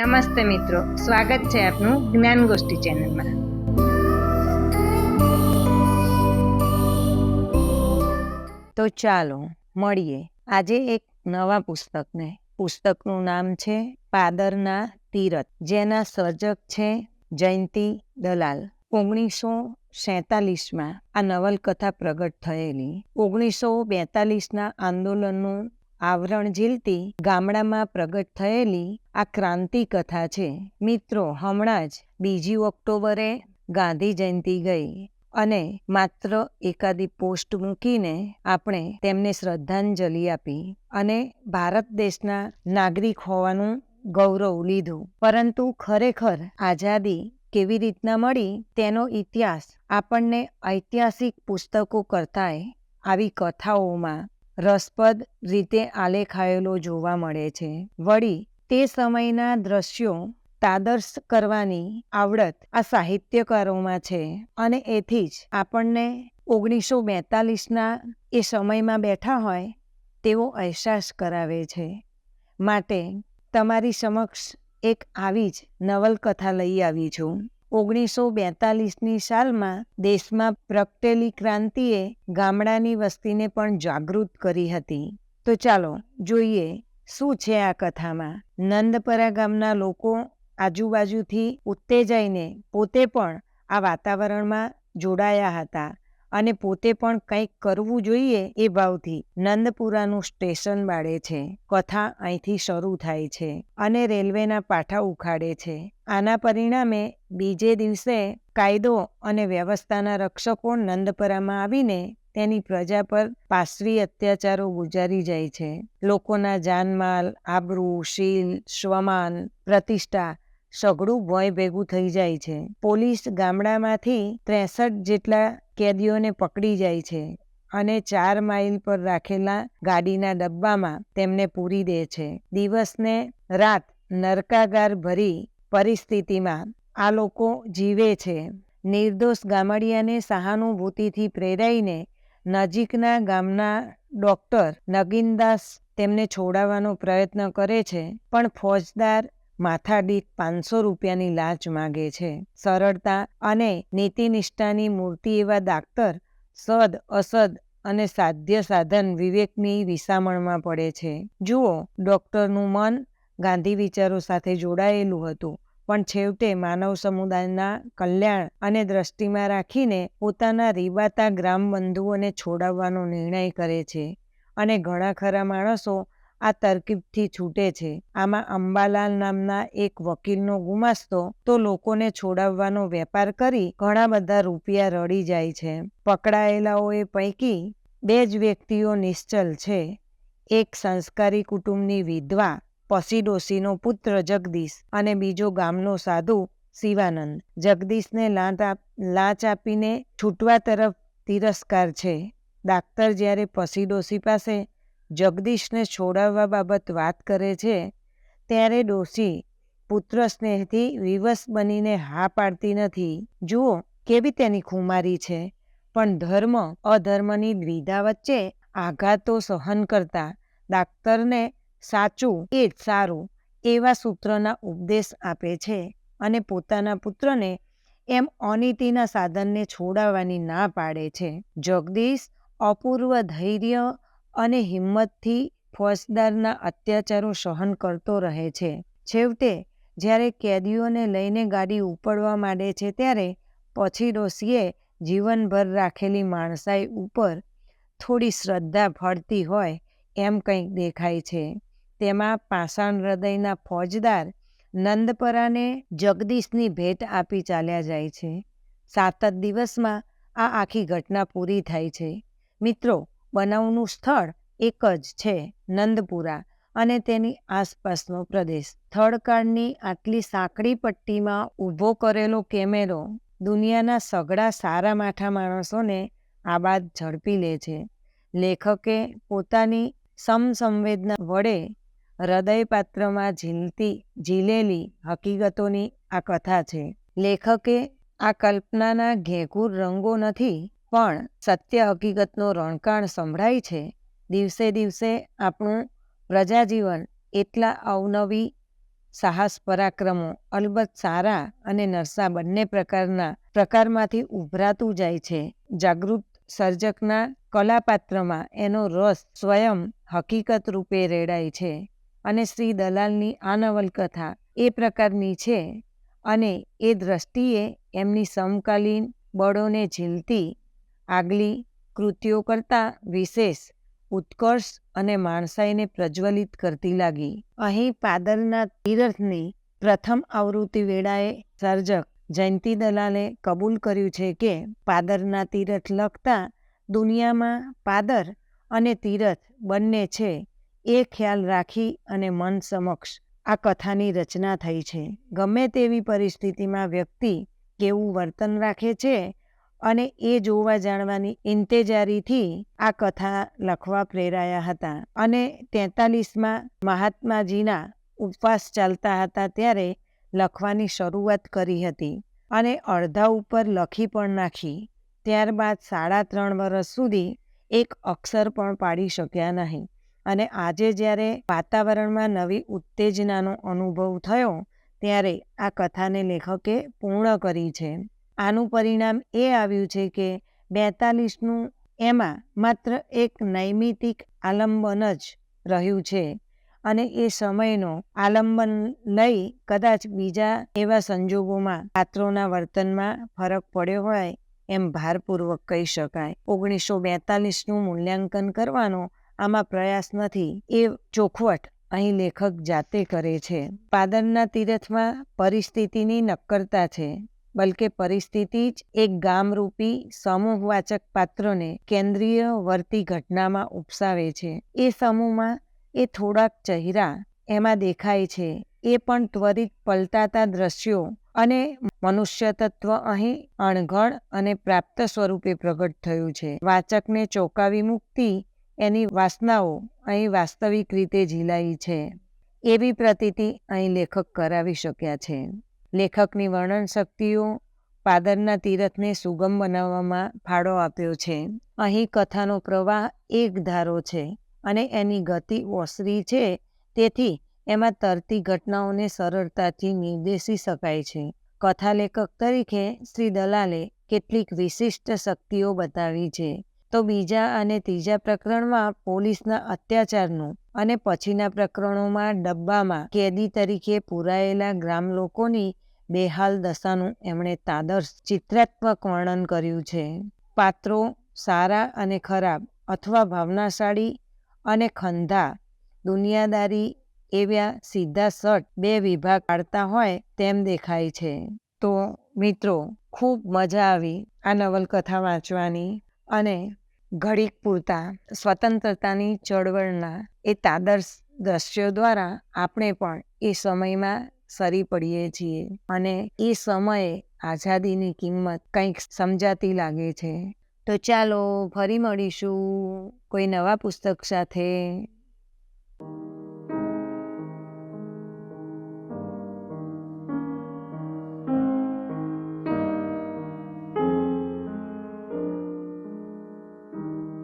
નમસ્તે મિત્રો, સ્વાગત છે આપનું જ્ઞાન ગોષ્ઠી ચેનલમાં. તો ચાલો, મળીએ. આજે એક નવા પુસ્તકને. પુસ્તકનું નામ છે પાદરના તીરથ, જેના સર્જક છે જયંતી દલાલ. ઓગણીસો સેતાલીસમાં આ નવલકથા પ્રગટ થયેલી. ઓગણીસો બેતાલીસના આંદોલનનું આવરણ ઝીલતી ગામડામાં પ્રગટ થયેલી આ ક્રાંતિ કથા છે. મિત્રો, હમણાં જ બીજી ઓક્ટોબરે ગાંધી જયંતિ ગઈ અને માત્ર એકાદી પોસ્ટ મૂકીને આપણે તેમને શ્રદ્ધાંજલિ આપી અને ભારત દેશના નાગરિક હોવાનું ગૌરવ લીધું. પરંતુ ખરેખર આઝાદી કેવી રીતના મળી તેનો ઇતિહાસ આપણને ઐતિહાસિક પુસ્તકો કરતાંય આવી કથાઓમાં રસપ્રદ રીતે આલેખાયેલો જોવા મળે છે. વળી, તે સમયના દ્રશ્યો તાદર્શ કરવાની આવડત આ સાહિત્યકારોમાં છે અને એથી જ આપણને ઓગણીસો બેતાલીસના એ સમયમાં બેઠા હોય તેવો અહેસાસ કરાવે છે. માટે તમારી સમક્ષ એક આવી જ નવલકથા લઈ આવી છું. ઓગણીસો બેતાલીસની સાલમાં દેશમાં પ્રગટેલી ક્રાંતિએ ગામડાની વસ્તીને પણ જાગૃત કરી હતી. તો ચાલો જોઈએ શું છે આ કથામાં. નંદપરા ગામના લોકો આજુબાજુથી ઉત્તેજાઈને પોતે પણ આ વાતાવરણમાં જોડાયા હતા. અને પોતે પણ કંઈક કરવું જોઈએ એ ભાવથી નંદપુરાનું સ્ટેશન બાળે છે. કથા અહીંથી શરૂ થાય છે અને રેલવેના પાઠા ઉખાડે છે. આના પરિણામે બીજે દિવસે કાયદો અને વ્યવસ્થાના રક્ષકો નંદપરામાં આવીને તેની પ્રજા પર પાશવી અત્યાચારો ગુજારી જાય છે. લોકોના જાનમાલ, આબરૂ, શીલ, સ્વમાન, પ્રતિષ્ઠા સઘળું ભય ભેગું થઈ જાય છે. પોલીસ ગામડામાંથી ત્રેસઠ જેટલા કેદીઓને પકડી જાય છે અને ચાર માઇલ પર રાખેલા ગાડીના ડબ્બામાં તેમને પૂરી દે છે. દિવસને રાત નરકાગાર ભરી પરિસ્થિતિમાં આ લોકો જીવે છે. નિર્દોષ ગામડિયાને સહાનુભૂતિથી પ્રેરાઈને નજીકના ગામના ડોક્ટર નગીનદાસ તેમને છોડાવવાનો પ્રયત્ન કરે છે, પણ ફોજદાર માથાદીઠ પાંચસો રૂપિયાની લાંચ માગે છે. સરળતા અને નીતિનિષ્ઠાની મૂર્તિ એવા દાક્તર સદ, અસદ અને સાધ્ય સાધન વિવેકની વિસામણમાં પડે છે. જુઓ, ડૉક્ટરનું મન ગાંધી વિચારો સાથે જોડાયેલું હતું, પણ છેવટે માનવ સમુદાયના કલ્યાણ અને દ્રષ્ટિમાં રાખીને પોતાના રીબાતા ગ્રામબંધુઓને છોડાવવાનો નિર્ણય કરે છે. અને ઘણા ખરા માણસો આ તરકીબથી છૂટે છે. આમાં અંબાલાલ નામના એક વકીલનો ગુમાસ્તો તો લોકોને છોડાવવાનો વેપાર કરી ઘણા બધા રૂપિયા રડી જાય છે. પકડાયેલાઓએ પૈકી બે જ વ્યક્તિઓ નિશ્ચલ છે. એક સંસ્કારી કુટુંબની વિધવા પસીડોશીનો પુત્ર જગદીશ અને બીજો ગામનો સાધુ શિવાનંદ. જગદીશને લાંચ આપ, લાંચ આપીને છૂટવા તરફ તિરસ્કાર છે. ડાક્ટર જ્યારે પસીડોશી પાસે જગદીશને છોડાવવા બાબત વાત કરે છે, ત્યારે ડોશી પુત્ર સ્નેહથી વિવશ બનીને હા પાડતી નથી. જુઓ, કેવી તેની ખુમારી છે, પણ ધર્મ અધર્મની દ્વિધા વચ્ચે આઘાતો સહન કરતા ડાક્ટરને સાચું એ જ સારું એવા સૂત્રના ઉપદેશ આપે છે અને પોતાના પુત્રને એમ અનીતિના સાધનને છોડાવવાની ના પાડે છે. જગદીશ અપૂર્વ ધૈર્ય અને હિંમતથી ફોજદારના અત્યાચારો સહન કરતો રહે છે. છેવટે, જ્યારે કેદીઓને લઈને ગાડી ઉપડવા માંડે છે, ત્યારે પછી ડોશીએ જીવનભર રાખેલી માણસાઈ ઉપર થોડી શ્રદ્ધા ફળતી હોય એમ કંઈક દેખાય છે. તેમાં પાષાણ હૃદયના ફોજદાર નંદપરાને જગદીશની ભેટ આપી ચાલ્યા જાય છે. સાત જ દિવસમાં આ આખી ઘટના પૂરી થાય છે. મિત્રો બનાવનું સ્થળ એક જ છે, નંદપુરા અને તેની આસપાસનો પ્રદેશ. થળકાળની આટલી સાંકડી પટ્ટીમાં ઊભો કરેલો કેમેરો દુનિયાના સઘળા સારા માઠા માણસોને આબાદ ઝડપી લે છે. લેખકે પોતાની સમસંવેદના વડે હૃદયપાત્રમાં ઝીલતી, ઝીલેલી હકીકતોની આ કથા છે. લેખકે આ કલ્પનાના ઘેઘૂર રંગો નથી પણ સત્ય હકીકતનો રણકાણ સંભળાય છે. દિવસે દિવસે આપણું પ્રજાજીવન એટલા અવનવી સાહસ પરાક્રમો, અલબત્ત સારા અને નરસા બંને પ્રકારના પ્રકારમાંથી ઉભરાતું જાય છે. જાગૃત સર્જકના કલાપાત્રમાં એનો રસ સ્વયં હકીકત રૂપે રેડાય છે અને શ્રી દલાલની આ નવલકથા એ પ્રકારની છે અને એ દ્રષ્ટિએ એમની સમકાલીન બળોને ઝીલતી આગલી કૃતિઓ કરતાં વિશેષ, ઉત્કર્ષ અને માણસાઈને પ્રજ્વલિત કરતી લાગી. અહીં પાદરના તીરથની પ્રથમ આવૃત્તિ વેળાએ સર્જક જયંતિ દલાલે કબૂલ કર્યું છે કે પાદરના તીરથ લખતા દુનિયામાં પાદર અને તીરથ બંને છે એ ખ્યાલ રાખી અને મન સમક્ષ આ કથાની રચના થઈ છે. ગમે તેવી પરિસ્થિતિમાં વ્યક્તિ કેવું વર્તન રાખે છે અને એ જોવા જાણવાની ઇંતેજારીથી આ કથા લખવા પ્રેરાયા હતા. અને તેતાલીસમાં મહાત્માજીના ઉપવાસ ચાલતા હતા ત્યારે લખવાની શરૂઆત કરી હતી અને અડધા ઉપર લખી પણ નાખી. ત્યારબાદ સાડા ત્રણ વર્ષ સુધી એક અક્ષર પણ પાડી શક્યા નહીં. અને આજે જ્યારે વાતાવરણમાં નવી ઉત્તેજનાનો અનુભવ થયો, ત્યારે આ કથાને લેખકે પૂર્ણ કરી છે. આનું પરિણામ એ આવ્યું છે કે બેતાલીસનું એમાં માત્ર એક નૈમિતિક આલંબન જ રહ્યું છે અને એ સમયનો આલંબન લઈ કદાચ બીજા એવા સંજોગોમાં પાત્રોના વર્તનમાં ફરક પડ્યો હોય એમ ભારપૂર્વક કહી શકાય. ઓગણીસો બેતાલીસનું મૂલ્યાંકન કરવાનો આમાં પ્રયાસ નથી એ ચોખવટ અહીં લેખક જાતે કરે છે. પાદરના તીરથમાં પરિસ્થિતિની નક્કરતા છે. બલકે પરિસ્થિતિ જ એક ગામરૂપી સમૂહવાચક પાત્રને કેન્દ્રીય વર્તી ઘટનામાં ઉપસાવે છે. એ સમૂહમાં એ થોડાક ચહેરા એમાં દેખાય છે. એ પણ ત્વરિત પલટાતા દ્રશ્યો અને મનુષ્ય તત્વ અહીં અણઘડ અને પ્રાપ્ત સ્વરૂપે પ્રગટ થયું છે. વાચકને ચોંકાવી મુક્તિ એની વાસનાઓ અહીં વાસ્તવિક રીતે ઝીલાઈ છે. એવી પ્રતીતિ અહીં લેખક કરાવી શક્યા છે. લેખકની વર્ણન શક્તિઓ પાદરના તીરથને સુગમ બનાવવામાં ફાળો આપ્યો છે. અહીં કથાનો પ્રવાહ એક ધારો છે અને એની ગતિ ઓસરી છે. તેથી એમાં તરતી ઘટનાઓને સરળતાથી નિર્દેશી શકાય છે. કથા લેખક તરીકે શ્રી દલાલે કેટલીક વિશિષ્ટ શક્તિઓ બતાવી છે. તો બીજા અને ત્રીજા પ્રકરણમાં પોલીસના અત્યાચારનું અને પછીના પ્રકરણોમાં ડબ્બામાં કેદી તરીકે પુરાયેલા ગ્રામ લોકોની બેહાલ દશાનું એમણે તાદર્શ ચિત્રાત્મક વર્ણન કર્યું છે. પાત્રો સારા અને ખરાબ અથવા ભાવનાશાળી અને ખંધા દુનિયાદારી એવા સીધા સટ બે વિભાગ પાડતા હોય તેમ દેખાય છે. તો મિત્રો, ખૂબ મજા આવી આ નવલકથા વાંચવાની અને ઘડીક પૂરતા સ્વતંત્રતાની ચળવળના એ તાદર્શ દ્રશ્યો દ્વારા આપણે પણ એ સમયમાં સરી પડીએ છીએ અને એ સમયે આઝાદીની કિંમત કંઈક સમજાતી લાગે છે. તો ચાલો ફરી મળીશું કોઈ નવા પુસ્તક સાથે.